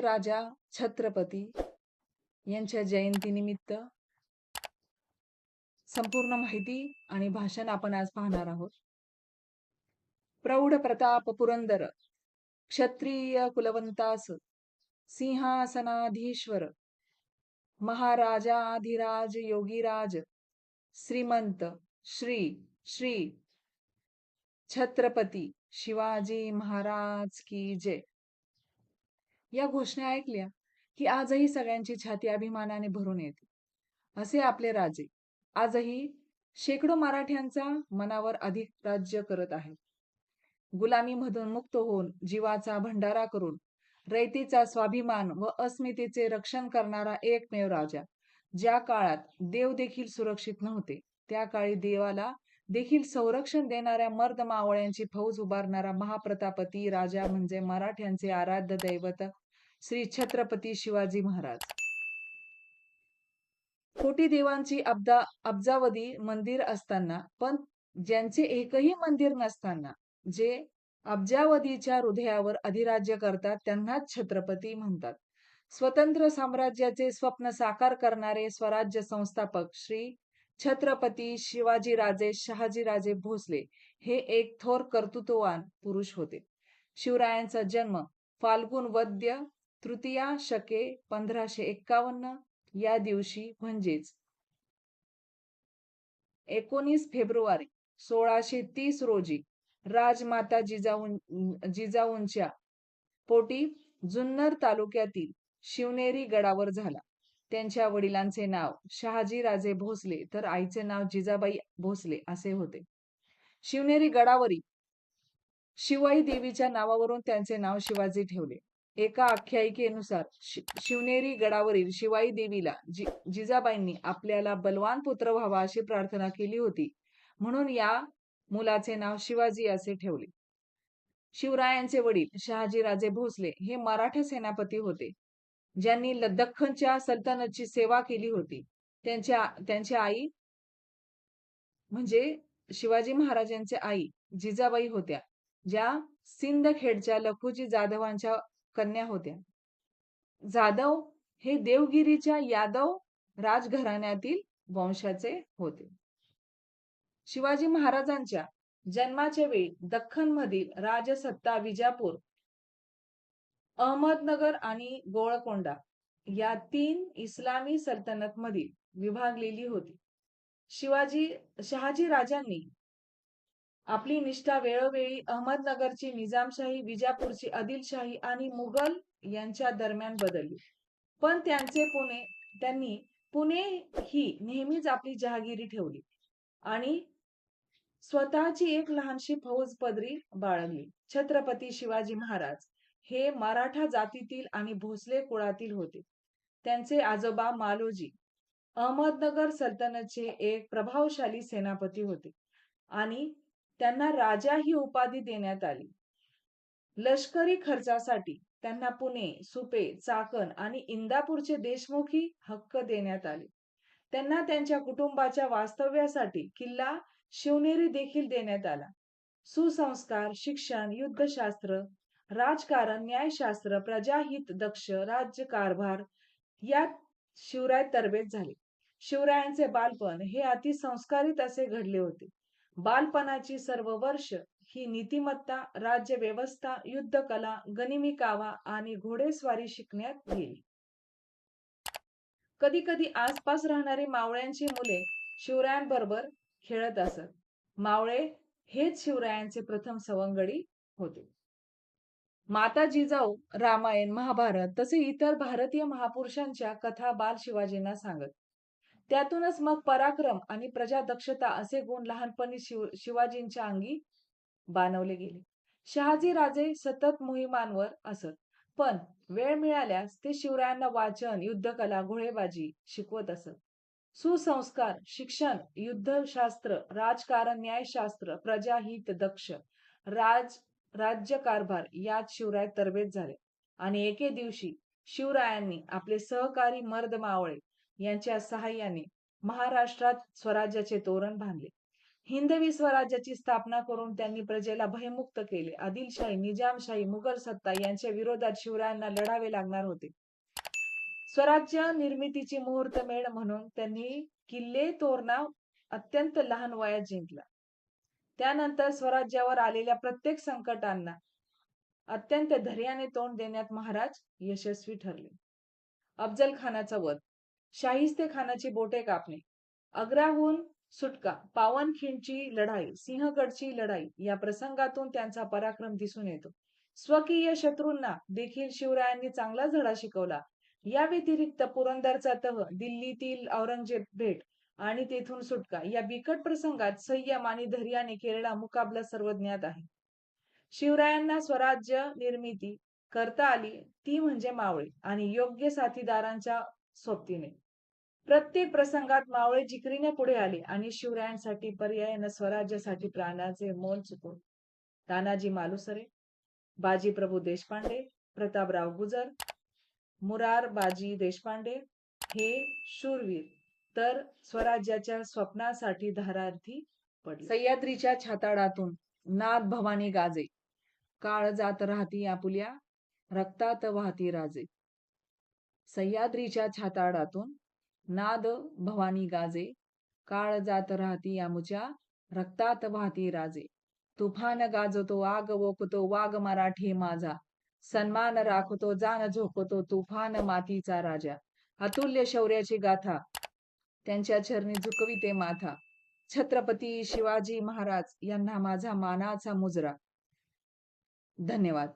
राजा छत्रपती यांच्या जयंतीनिमित्त संपूर्ण माहिती आणि भाषण आपण आज पाहणार आहोत. प्रौढ प्रताप पुरंदर क्षत्रिय कुलवंतास सिंहासनाधीश्वर महाराजाधिराज योगीराज श्रीमंत श्री श्री छत्रपती शिवाजी महाराज की जय. या घोषणा ऐकल्या की आजही सगळ्यांची छाती अभिमानाने भरून येते. असे आपले राजे आजही शेकडो मराठ्यांचा मनावर अधिक राज्य करत आहेत. गुलामीमधून मुक्त होऊन जीवाचा भंडारा करून रयतेचा स्वाभिमान व अस्मितेचे रक्षण करणारा एकमेव राजा ज्या काळात देव देखील सुरक्षित नव्हते त्या काळी देवाला देखील संरक्षण देणाऱ्या मर्द मावळ्यांची फौज उभारणारा महाप्रतापती राजा म्हणजे मराठ्यांचे आराध्य दैवत श्री छत्रपती शिवाजी महाराज. कोटी देवांची अब्दा अब्जावधी मंदिर असताना पण ज्यांचे एकही मंदिर नसताना जे अब्जावधीच्या हृदयावर अधिराज्य करतात त्यांनाच छत्रपती म्हणतात. स्वतंत्र साम्राज्याचे स्वप्न साकार करणारे स्वराज्य संस्थापक श्री छत्रपती शिवाजीराजे शहाजीराजे भोसले हे एक थोर कर्तृत्ववान पुरुष होते. शिवरायांचा जन्म फाल्गुन वद्य तृतीया शके पंधराशे एक्कावन्न या दिवशी म्हणजेच एकोणीस फेब्रुवारी सोळाशे तीस रोजी राजमाता जिजाऊं जिजाऊंच्या पोटी जुन्नर तालुक्यातील शिवनेरी गडावर झाला. त्यांच्या वडिलांचे नाव शहाजी राजे भोसले तर आईचे नाव जिजाबाई भोसले असे होते. शिवनेरी गडावरी शिवाई देवीच्या नावावरून त्यांचे नाव शिवाजी ठेवले. एका आख्यायिकेनुसार शिवनेरी गडावरील शिवाई देवीला जि जिजाबाईंनी आपल्याला बलवान पुत्र व्हावा अशी प्रार्थना केली होती. म्हणून या मुलाचे नाव शिवाजी असे ठेवले. शिवरायांचे वडील शहाजीराजे भोसले हे मराठा सेनापती होते. ज्यांनी दख्खनच्या सल्तनतची सेवा केली होती. त्यांच्या त्यांची आई म्हणजे शिवाजी महाराजांचे आई जिजाबाई होत्या ज्या सिंदखेडच्या लखुजी जाधवांच्या कन्या होत्या. जाधव हे देवगिरीच्या यादव राजघराण्यातील वंशाचे होते. शिवाजी महाराजांच्या जन्माच्या वेळी दख्खन मधील राजसत्ता विजापूर अहमदनगर आणि गोळकोंडा या तीन इस्लामी सल्तनत मधील विभागलेली होती. शिवाजी शहाजी राजांनी आपली निष्ठा वेळोवेळी अहमदनगरची निजामशाही विजापूरची आदिलशाही आणि मुघल यांच्या दरम्यान बदलली. पण त्यांचे पुणे त्यांनी पुणे ही नेहमीच आपली जहागिरी ठेवली आणि स्वतःची एक लहानशी फौज पदरी बाळगली. छत्रपती शिवाजी महाराज हे मराठा जातीतील आणि भोसले कुळातील होते. त्यांचे आजोबा मालोजी अहमदनगर सल्तनतचे एक प्रभावशाली सेनापती होते आणि त्यांना राजा ही उपाधी देण्यात आली. लष्करी खर्चासाठी त्यांना पुणे सुपे चाकण आणि इंदापूरचे देशमुखी हक्क देण्यात आले. त्यांना त्यांच्या कुटुंबाच्या वास्तव्यासाठी किल्ला शिवनेरी देखील देण्यात आला. सुसंस्कार शिक्षण युद्धशास्त्र राजकारण न्यायशास्त्र प्रजाहित दक्ष राज्य कारभार यात शिवराय तरबेज झाले. शिवरायांचे बालपण हे अतिसंस्कारित असे घडले होते. बालपणाची सर्व वर्ष ही नीतिमत्ता राज्य व्यवस्था युद्ध कला गनिमी कावा आणि घोडेस्वारी शिकण्यात गेली कधी कधी आसपास राहणारी मावळ्यांची मुले शिवरायांबरोबर खेळत असत. मावळे हेच शिवरायांचे प्रथम सवंगडी होते. माता जिजाऊ रामायण महाभारत तसे इतर भारतीय महापुरुषांच्या कथा बाल शिवाजींना सांगत. त्यातूनच मग पराक्रम आणि प्रजादक्षता असे गुण लहानपणी शिव शिवाजींच्या अंगी बाणवले गेले. शहाजी राजे सतत मोहिमांवर असत पण वेळ मिळाल्यास ते शिवरायांना वाचन युद्धकला घोळेबाजी शिकवत असत. सुसंस्कार शिक्षण युद्धशास्त्र राजकारण न्यायशास्त्र प्रजाहित दक्ष राज राज्यकारभार यात शिवराय तरबेज झाले आणि एके दिवशी शिवरायांनी आपले सहकारी मर्द मावळे यांच्या सहाय्याने महाराष्ट्रात स्वराज्याचे तोरण बांधले. हिंदवी स्वराज्याची स्थापना करून त्यांनी प्रजेला भयमुक्त केले. आदिलशाही निजामशाही मुघल सत्ता यांच्या विरोधात शिवरायांना लढावे लागणार होते. स्वराज्य निर्मितीची मुहूर्तमेढ म्हणून त्यांनी किल्ले तोरणा अत्यंत लहान वयात जिंकला. त्यानंतर स्वराज्यावर आलेल्या प्रत्येक संकटांना अत्यंत धैर्याने तोंड देण्यात महाराज यशस्वी ठरले. अफजल खानाचा वध शाहिस्ते खानाची बोटे कापणे. आग्राहून सुटका पावनखिंडची लढाई सिंहगडची लढाई या प्रसंगातून त्यांचा पराक्रम दिसून येतो. स्वकीय शत्रूंना देखील शिवरायांनी चांगला धडा शिकवला. या व्यतिरिक्त पुरंदरचा तह दिल्लीतील औरंगजेब भेट आणि तेथून सुटका या बिकट प्रसंगात संयम आणि धैर्याने केलेला मुकाबला सर्वज्ञात आहे. शिवरायांना स्वराज्य निर्मिती करता आली ती म्हणजे मावळे आणि योग्य साथीदारांच्या सोबतीने. प्रत्येक प्रसंगात मावळे जिकरीने पुढे आले आणि शिवरायांसाठी पर्याय न स्वराज्यासाठी प्राणाचे मोल चुकून. तानाजी मालुसरे बाजीप्रभू देशपांडे प्रतापराव गुजर मुरार बाजी देशपांडे हे शूरवीर तर स्वराज्याच्या स्वप्नासाठी धारार्थी पडले. सह्याद्रीच्या छाताडातून नाद भवानी गाजे. काळ जात राहती आपुल्या रक्तात वाहती राजे. सह्याद्रीच्या छाताडातून नाद भवानी गाजे काळ जात राहती आमुच्या रक्तात वाहती राजे. तुफान गाजतो आग ओकतो वाघ मराठी माझा. सन्मान राखतो जान झोकतो तुफान मातीचा राजा. अतुल्य शौर्याची गाथा त्यांच्या चरणी झुकविते माथा. छत्रपती शिवाजी महाराज यांना माझा मानाचा मुजरा. धन्यवाद.